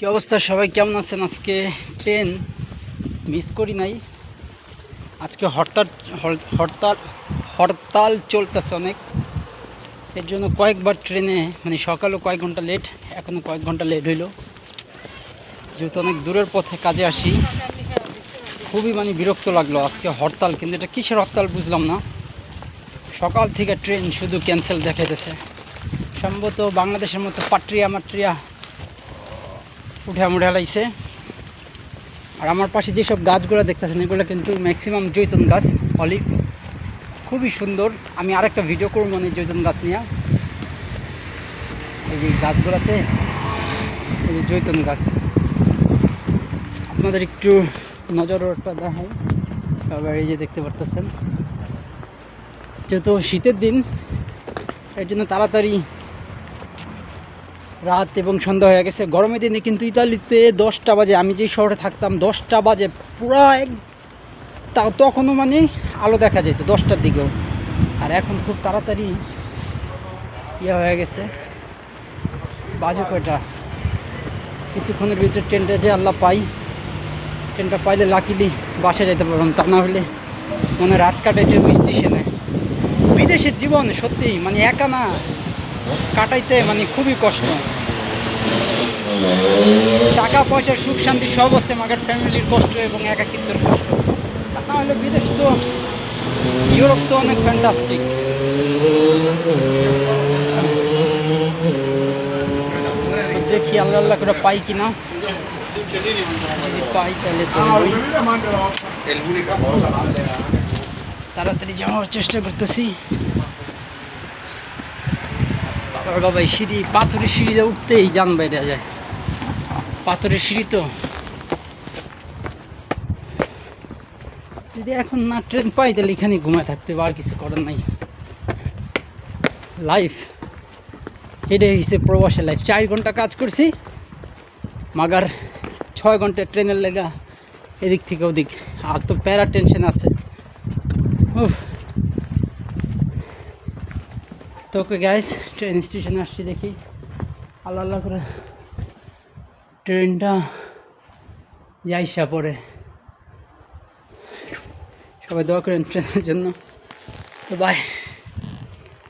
কি অবস্থা? সবাই কেমন আছেন আজকে? ট্রেন মিস করি নাই। আজকে হরতাল হরতাল হরতাল চলতেছে অনেক। এর জন্য কয়েকবার ট্রেনে মানে সকালেও কয়েক ঘণ্টা লেট এখনও কয়েক ঘণ্টা লেট হইল। যেহেতু অনেক দূরের পথে কাজে আসি। খুবই মানে বিরক্ত লাগল আজকে হরতাল কিন্তু এটা কিসের হরতাল বুঝলাম না। সকাল থেকে ট্রেন শুধু ক্যান্সেল দেখাইতেছে। সম্ভবত বাংলাদেশের মতো পাট্রিয়া মাট্রিয়া উঠে মুঠে লাইছে আর আমার পাশে যেসব গাছগুলো দেখতেছেন, এগুলো কিন্তু ম্যাক্সিমাম জৈতন গাছ অলিভ খুবই সুন্দর। আমি আরেকটা ভিডিও করব মানে জৈতন গাছ নিয়ে। এই যে গাছগুলোতে এই জৈতন গাছ। আপনাদের একটু নজরটা দেখাই। আবার এই যে দেখতে পারতেছেন। যেহেতু শীতের দিন, এর জন্য তাড়াতাড়ি রাত এবং সন্ধ্যা হয়ে গেছে। গরমের দিনে কিন্তু ইতালিতে দশটা বাজে, আমি যেই শহরে থাকতাম, দশটা বাজে পুরা এক তখনও মানে আলো দেখা যেত দশটার দিকেও। আর এখন খুব তাড়াতাড়ি ইয়ে হয়ে গেছে। বাজে কয়টা? কিছুক্ষণের ভিতরে ট্রেনটা যে আল্লাহ পাই, ট্রেনটা পাইলে লাকিলি বাসে যেতে পারবেন, তা না হলে মানে রাত কাটাইছে স্টেশনে। বিদেশের জীবন সত্যি মানে একা না। কাটাইতে মানে খুবই কষ্ট। টাকা পয়সা সুখ শান্তি সব আছে মাগার ফ্যামিলির কষ্ট এবং একাকিত্বের কষ্ট। তা না হলে বিদেশ তো ইউরোপ তো অনেক ফ্যান্টাস্টিক দেখি আল্লাহ আল্লাহ করে পাই কিনা? যদি পাই তাহলে. তাড়াতাড়ি যাওয়ার চেষ্টা করতেছি। বাবার বাবা এই সিঁড়ি, পাথরের সিঁড়িতে উঠতেই যান বাইরে যায়। পাথরের সিঁড়ি তো। যদি এখন না ট্রেন পাই, তাহলে এখানে ঘুমায় থাকতে হবে, আর কিছু করার নাই। লাইফ এটাই হচ্ছে প্রবাসের লাইফ চার ঘণ্টা কাজ করছি, মাগার ছয় ঘণ্টা ট্রেনের লেগা এদিক থেকে ওদিক। আর তো প্যারা টেনশন আছে। উফ। তো ওকে গ্যাস ট্রেন স্টেশনে আসছি দেখি। আল্লাহ আল্লাহ করে ট্রেনটা যাইসা পড়ে সবাই দোয়া করেন ট্রেনের জন্য। তো বাই